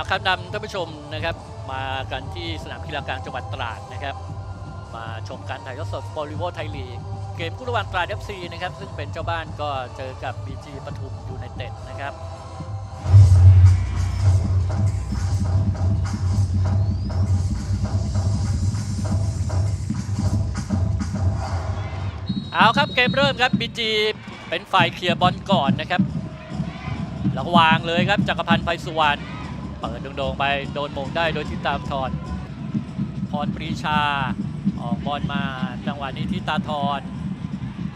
อาครับนำท่านผู้ชมนะครับ มากันที่สนามกีฬากลางจังหวัดตราดนะครับ มาชมการถ่ายทอดสดบอลลิโวไทยลีกเกมคู่ระหว่างตราดเอฟซีนะครับ ซึ่งเป็นเจ้าบ้านก็เจอกับ BG ปทุมยูไนเต็ดนะครับเอาครับเกมเริ่มครับ BG เป็นฝ่ายเคลียร์บอลก่อนนะครับแล้ววางเลยครับจักรพันธ์ไพสุวรรณ เปิดโด่งๆไปโดนมงได้โดยทิตาทรพรปรีชา ออกบอลมาจังหวะนี้ทิตาทร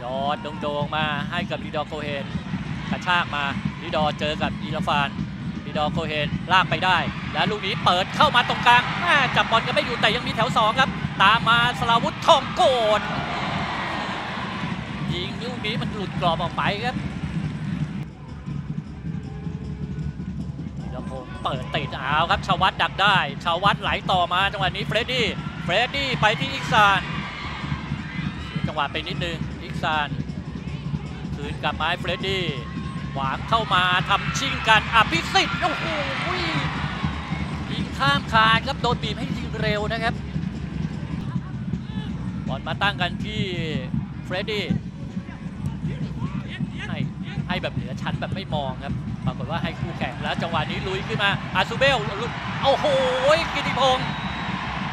ยอดโด่งๆมาให้กับลีดอโคเฮนกระชากมาลีดอเจอกับอีลาฟานลีดอโคเฮนลากไปได้ แล้วลูกนี้เปิดเข้ามาตรงกลางจับบอลกันไม่อยู่แต่ยังมีแถวสองครับ ตามมาสลาวุธทองโกดยิงลูกนี้มันหลุดกรอบออกไปครับ เปิดติดเอาครับชาวัตดักได้ชาวัตไหลต่อมาจังหวะนี้เฟรดดี้เฟรดดี้ไปที่อิกซานจังหวะไปนิดนึงอิกซานคืนกับไม้เฟรดดี้หวางเข้ามาทำชิงกันอภิสิทธิ์โอ้โหยิงข้ามคานครับโดนบีบให้ยิงเร็วนะครับบอลมาตั้งกันที่เฟรดดี้ แบบเหนือชั้นแบบไม่มองครับ ปรากฏว่าให้คู่แข่งแล้วจังหวะนี้ลุยขึ้นมาอาซูเบลลุโอ้โหกิติพงศ์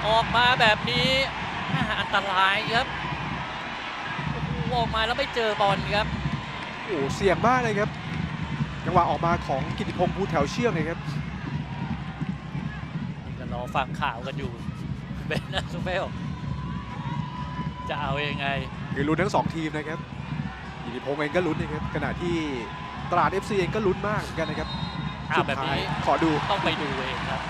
ออกมาแบบนี้น่าอันตรายครับโอ้โหออกมาแล้วไม่เจอบอลครับโอ้โหเสี่ยงมากเลยครับจังหวะออกมาของกิติพงศ์ภูแถวเชือกเลยครับนี่ก็รอฟังข่าวกันอยู่เบนอาซูเบลจะเอายังไงคือลุ้นทั้งสองทีมนะครับ กิติพงศ์เองก็ลุ้นนะครับขณะที่ตราด FC เองก็ลุ้นมากเหมือนกันนะครับอ้าวแบบนี้สุดท้ายขอดู ต้องไปดูเองครับ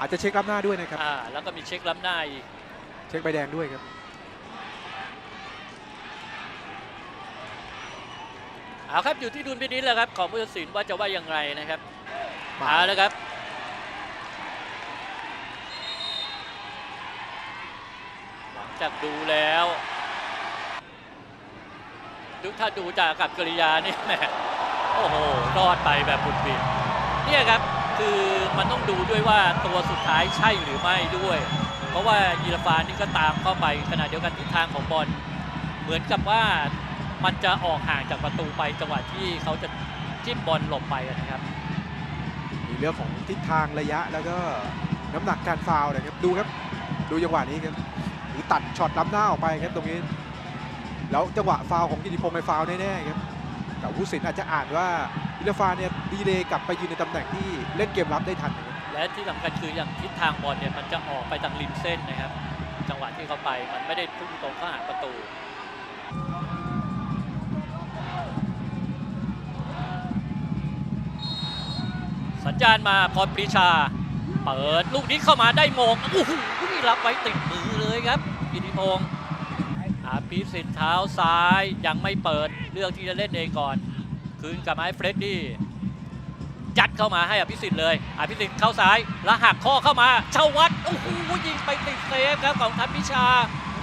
อาจจะเช็ครับหน้าด้วยนะครับ อ่าแล้วก็มีเช็คล้ำหน้าอีกเช็คใบแดงด้วยครับ เอาครับอยู่ที่ดุลพินิจแหล้วครับของผู้ตัดสินว่าจะว่ายังไงนะครับมา เอาแล้วครับ หลัง จากดูแล้วดูถ้าดูจากกับกริยานี่แหมโอ้โหรอดไปแบบบุดบิดเนี่ยครับคือมันต้องดูด้วยว่าตัวสุดท้ายใช่หรือไม่ด้วย เพราะว่ายีราฟานนี่ก็ตามเข้าไปขณะเดียวกันทิศทางของบอลเหมือนกับว่ามันจะออกห่างจากประตูไปจังหวะที่เขาจะจิ้มบอลหลบไปนะครับ มีเรื่องของทิศทางระยะแล้วก็น้ำหนักการฟาวนะครับดูครับ ดูจังหวะนี้ครับ ตัดช็อตล้ำหน้าออกไปครับตรงนี้ แล้วจังหวะฟาวของกิติพงศ์ไปฟาวแน่ๆครับแต่ผู้สินอาจจะอ่านว่าอิลฟาเนี่ยดีเลย์กลับไปยืนในตำแหน่งที่เล่นเกมรับได้ทันนะครับและที่สำคัญคืออย่างทิศทางบอลเนี่ยมันจะออกไปทางริมเส้นนะครับ จังหวะที่เขาไปมันไม่ได้พุ่งตรงเข้าหาประตูสัญญาณมาพรปรีชา เปิดลูกนี้เข้ามาได้โมงโอ้โหรับไว้ติดมือเลยครับกิติพงศ์อาพีสิทธิ์เท้าซ้ายยังไม่เปิดเลือกที่จะเล่นเองก่อน คืนกับมาให้เฟรดดี้ยัดเข้ามาให้อภิสิทธิ์เลยอภิสิทธิ์เข้าซ้ายแล้วหักข้อเข้ามาเชาวัดโอ้โหยิงไปติดเซฟครับของทัพพิชา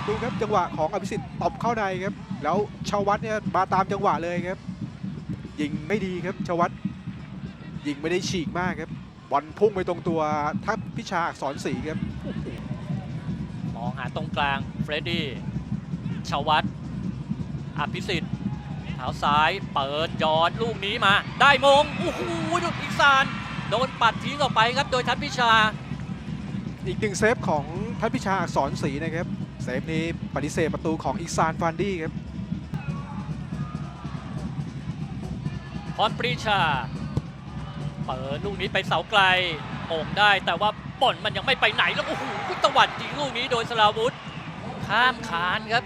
ดูครับจังหวะของอภิสิทธิ์ตบเข้าในครับ แล้วชาววัดเนี่ยมาตามจังหวะเลยครับ ยิงไม่ดีครับชาววัดยิงไม่ได้ฉีกมากครับ บอลพุ่งไปตรงตัวทัพพิชาอักษรศรีครับมองหาตรงกลางเฟรดดี้ชาวัดอภิสิทธิ์เท้าซ้ายเปิดยอดลูกนี้มา ได้มงโอ้โหดุดอีสานโดนปัดทิ้งออกไปครับ โดยทัพพิชา อีกหนึ่งเซฟของทัพพิชาอักษรศรีนะครับเซฟนี้ปฏิเสธประตูของอิกซานฟานดี้ครับพรปรีชา เปิดลูกนี้ไปเสาไกลโอ่งได้แต่ว่าบ่อนมันยังไม่ไปไหนแล้วโอ้โหตวัดจริงลูกนี้โดยสลาวุธข้ามคานครับ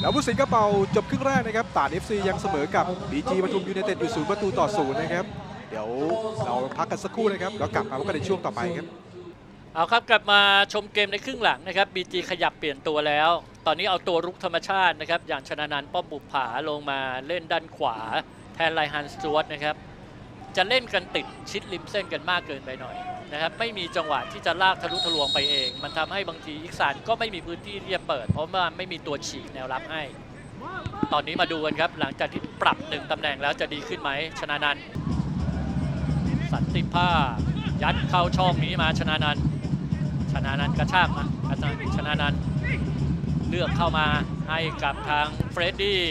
แล้วผู้สินก็เป่าจบครึ่งแรกนะครับตราด FC ยังเสมอกับบีจีปทุมยูไนเต็ดอยู่ศูนย์ประตูต่อศูนย์นะครับเดี๋ยวเราพักกันสักครู่นะครับแล้วกลับมาพบกันในช่วงต่อไปครับเอาครับกลับมาชมเกมในครึ่งหลังนะครับบีจีขยับเปลี่ยนตัวแล้ว ตอนนี้เอาตัวรุกธรรมชาตินะครับ อย่างชนะนันป้อมบุปผาลงมาเล่นด้านขวา แทนไลฮันสจวตนะครับ จะเล่นกันติดชิดริมเส้นกันมากเกินไปหน่อยนะครับ ไม่มีจังหวะที่จะลากทะลุทะลวงไปเอง มันทำให้บางทีอิกซานก็ไม่มีพื้นที่ที่จะเปิด เพราะว่าไม่มีตัวฉีกแนวรับให้ ตอนนี้มาดูกันครับ หลังจากที่ปรับหนึ่งตำแหน่งแล้วจะดีขึ้นไหมชนะนันสันติภาพยัดเข้าช่องนี้มาชนะนันชนะนันกระชากมากระชนะนัน ลือกเข้ามาให้กับทางเฟรดดี้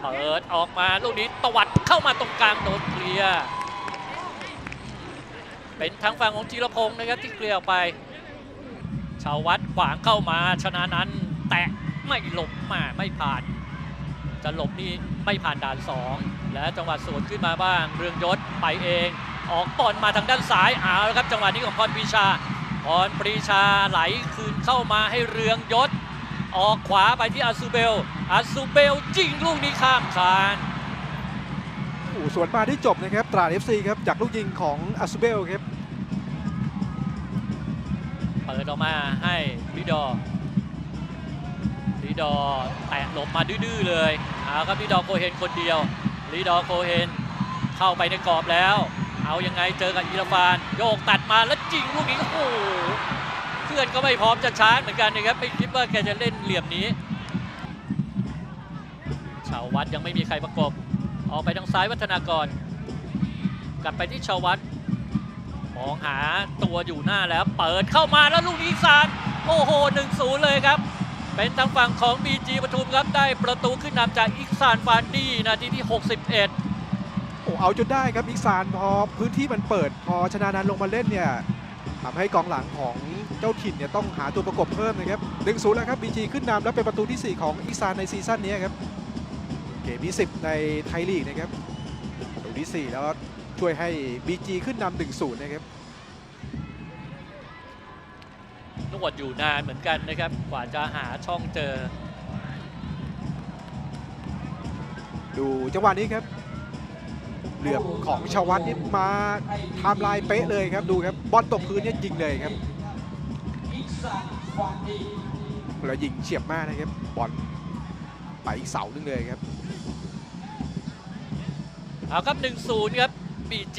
เปิดออกมาลูกนี้ตวัดเข้ามาตรงกลางโดนเคลียร์เป็นทางฝั่งของจีรพงศ์นะครับที่เคลียร์ออกไป ชาววัดขวางเข้ามาชนะนั้น แตะไม่หลบมาไม่ผ่าน จะหลบนี่ไม่ผ่านด่าน 2 และจังหวะสวนขึ้นมาบ้าง เรืองยศไปเอง ออกบอลมาทางด้านซ้ายเอาแล้วครับจังหวะนี้ของพรปรีชาพรปรีชาไหลคืนเข้ามาให้เรืองยศ ออกขวาไปที่อาซูเบล อาซูเบลยิงลูกนี้ข้ามคานโอ้โหสวนมาได้จบนะครับ ตราด FC ครับ จากลูกยิงของอัสซูเบลครับ เปิดออกมาให้ลิดอร์ลิดอร์แตะหลบมาดื้อๆเลยเอาครับลิดอร์โคเฮนคนเดียวลิดอร์โคเฮนเข้าไปในกรอบแล้ว เอายังไงเจอกับอีราฟาน โยกตัดมาแล้วจริงลูกนี้โอ้โหเพื่อนก็ไม่พร้อมจะชาร์จเหมือนกันนะครับไม่คิดว่าแกจะเล่นเหลี่ยมนี้ ชาววัดยังไม่มีใครประกบ ออกไปทางซ้ายวัฒนากร กลับไปที่ชาววัดมองหาตัวอยู่หน้าแล้วเปิดเข้ามาแล้วลูกนี้อีกสานโอ้โห1-0เลยครับ เป็นทางฝั่งของ BG ปทุมครับได้ประตูขึ้นนำจากอิกซานฟานดี้นาทีที่ 61โอ้เอาจนได้ครับอีกซานพอพื้นที่มันเปิด พอชนะนันลงมาเล่นเนี่ยทำให้กองหลังของ เจ้าถิ่นเนี่ยต้องหาตัวประกบเพิ่มนะครับ1 0แล้วครับ BG ขึ้นนำแล้วเป็นประตูที่ 4 ของอีกซานในซีซั่นนี้ครับเกมที่10 ในไทยลีกนะครับประตูที่ 4 แล้วก็ช่วยให้ BG ขึ้นนำ1 0นะครับนวดอยู่นานเหมือนกันนะครับกว่าจะหาช่องเจอ ดูจังหวะนี้ครับเหลือบของชาววัดนี่มาไทม์ไลน์เป๊ะเลยครับดูครับบอลตกพื้นเนี่ยยิงเลยครับ แล้วยิงเฉียบมากนะครับบอลไปอีกเสาหนึ่งเลยครับเอาครับ 1-0 ครับ BG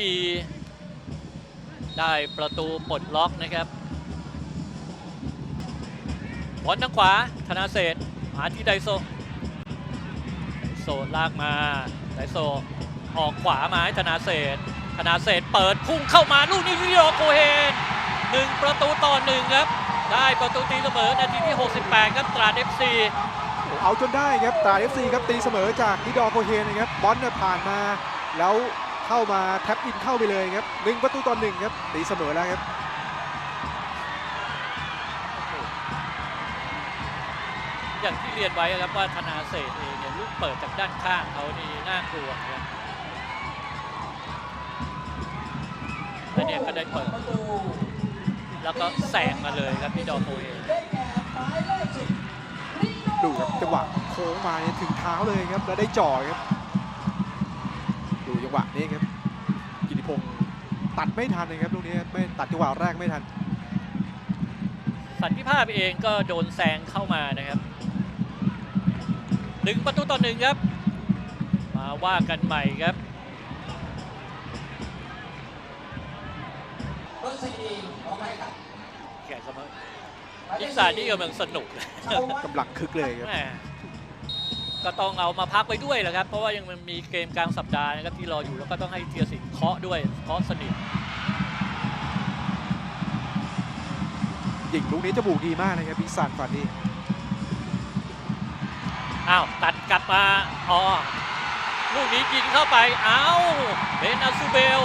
ได้ประตูปลดล็อกนะครับบอลทางขวา ธนาเศรษฐ์มาที่ไดโซ ไดโซลากมา ไดโซออกขวามาให้ธนาเศรษฐธนาเศรษฐเปิดพุ่งเข้ามาลูกนี้วิโอโกเฮนหนึ่งประตูต่อหนึ่งครับ ได้ประตูตีเสมอนาทีที่ 68 ครับตราดเอฟซีเอาจนได้ครับตราเอฟซีครับตีเสมอจากดิดอร์โคเฮนนะครับบอลเนี่ยผ่านมา แล้วเข้ามาแท็บอินเข้าไปเลยครับหนึ่งประตูต่อหนึ่งครับตีเสมอแล้วครับอย่างที่เรียนไว้ครับว่าธนาเศรษฐ์เองเนี่ยลูกเปิดจากด้านข้างเขานี่น่ากลัวนะครับและเนี่ยก็ได้เปิด แล้วก็แสงมาเลยครับพี่ดอโคเองดูครับจังหวะโค้งมาเนี่ยถึงเท้าเลยครับแล้วได้จ่อครับ ดูจังหวะนี้ครับกิติพงศ์ตัดไม่ทันนะครับลูกนี้ไม่ตัดจังหวะแรกไม่ทัน สันติภาพเองก็โดนแซงเข้ามานะครับหนึ่งประตูต่อหนึ่งครับ มาว่ากันใหม่ครับแข่งกั นมาอีสานนี่กำลังสนุกเลยกำลังคึกเลยครับแหมก็ต้องเอามาพักไว้ด้วยแหละครับ เพราะว่ายังมีเกมกลางสัปดาห์นะครับที่รออยู่แล้วก็ต้องให้เทียสินเคาะด้วยเคาะสนิทยิงลูกนี้จมูกดีมากนะครับพิซานฟันนี่อ้าวตัดกลับมาอ๋อลูกนี้ยิงเข้าไปอ้าวเบนอาซูเบล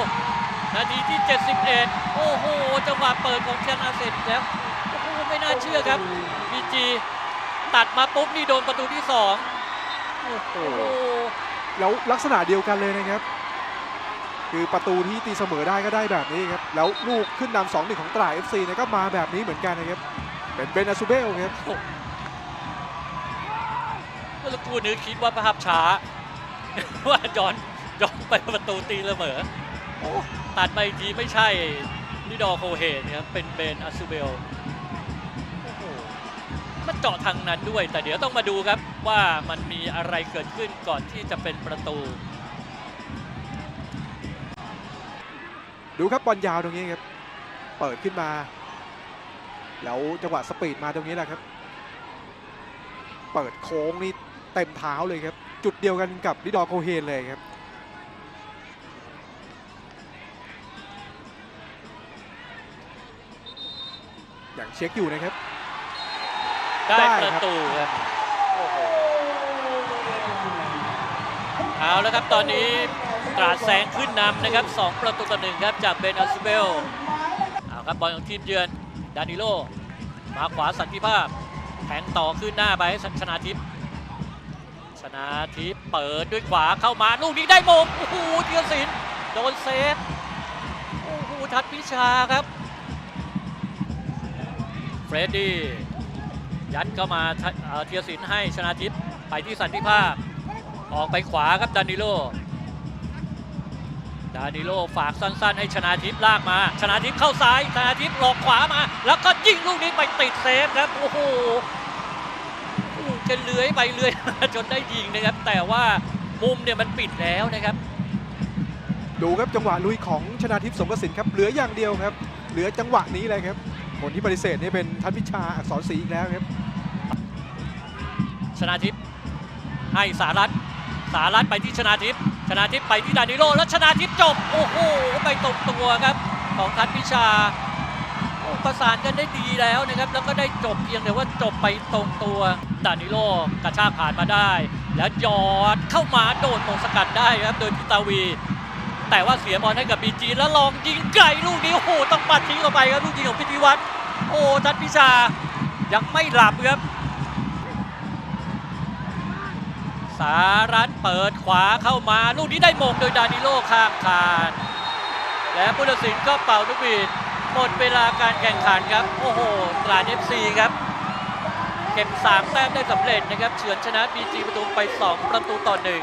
นาทีที่ 71 โอ้โห จังหวะเปิดของเชียนอาเซนอีกแล้วโอ้โหไม่น่าเชื่อครับบีจีตัดมาปุ๊บนี่โดนประตูที่ 2 โอ้โห แล้วลักษณะเดียวกันเลยนะครับ คือประตูที่ตีเสมอได้ก็ได้แบบนี้ครับ แล้วลูกขึ้นนำสองหนึ่งของตราเอฟซีเนี่ยก็มาแบบนี้เหมือนกันนะครับ เป็นเบนอาซูเบลครับเมื่อสักครู่นี้คิดว่าภาพช้า ว่าย้อนย้อนไปประตูตีเสมอโอ้ ตัดไปอีกทีไม่ใช่ลิดอโคเฮนครับเป็นเบนอาซูเบลมันเจาะทางนั้นด้วย แต่เดี๋ยวต้องมาดูครับว่ามันมีอะไรเกิดขึ้นก่อนที่จะเป็นประตู ดูครับบอลยาวตรงนี้ครับ เปิดขึ้นมา แล้วจังหวะสปีดมาตรงนี้แหละครับ เปิดโค้งนี่เต็มเท้าเลยครับ จุดเดียวกันกับลิดอโคเฮนเลยครับ เช็คอยู่นะครับ ได้ได้ประครับตูครับโอ้โหเอาแล้วครับตอนนี้ตราดแสงขึ้นนำนะครับ 2 ประตูต่อหนึ่งครับจากเบนอัลซิเบลเอาครับบอลของทีมเยือนดานิโลมาขวาสันติภาพแทงต่อขึ้นหน้าไปให้ชนาทิพย์ชนาทิพย์เปิดด้วยขวาเข้ามาลูกนี้ได้มงโอ้โหเทียสินโดนเซฟโอ้โหทัดพิชาครับ เฟรดดี้ยัดเข้ามาเทียสินให้ชนะทิพย์ไปที่สันติภาพ ออกไปขวาครับดานิโล ดานิโลฝากสั้นๆ ให้ชนะทิพย์ลากมา ชนะทิพย์เข้าซ้ายชนะทิพย์หลอกขวามา แล้วก็ยิงลูกนี้ไปติดเซฟครับโอ้โหจะเลื้อยไปเลื้อยมาจนได้ยิงนะครับ แต่ว่ามุมเนี่ยมันปิดแล้วนะครับ ดูครับจังหวะลุยของชนาทิพย์สงกระสินครับเหลืออย่างเดียวครับ เหลือจังหวะนี้เลยครับ คนที่ปฏิเสธนี่เป็นทันพิชาอักษรศรีอีกแล้วครับ ชนะทิพย์ให้สารัตสารัตไปที่ชนะทิพย์ชนะทิพย์ไปที่ดานิโลแล้วชนะทิพย์จบ โอ้โหไปตรงตัวครับ ของทัศน์พิชาประสานกันได้ดีแล้วนะครับ แล้วก็ได้จบเพียงแต่ว่าจบไปตรงตัวดานิโลกระชากผ่านมาได้ แล้วยอดเข้ามาโดนมงสกัดได้ครับ โดยพิตาวี แต่ว่าเสียบอลให้กับบีจีแล้วลองยิงไกลลูกนี้โอ้โหต้องปัดทิ้งออกไปครับลูกยิงของพิธีวัฒน์โอ้ทัศน์พิชายังไม่หลับครับ สารัตเปิดขวาเข้ามาลูกนี้ได้มงโดยดานิโลข้ามคานและผู้ตัดสินก็เป่านกหวีดหมดเวลาการแข่งขันครับ โอ้โหตราดเอฟซีครับเก็บ3แต้มได้สำเร็จนะครับ เฉือนชนะบีจีปทุมไป 2 ประตูต่อหนึ่ง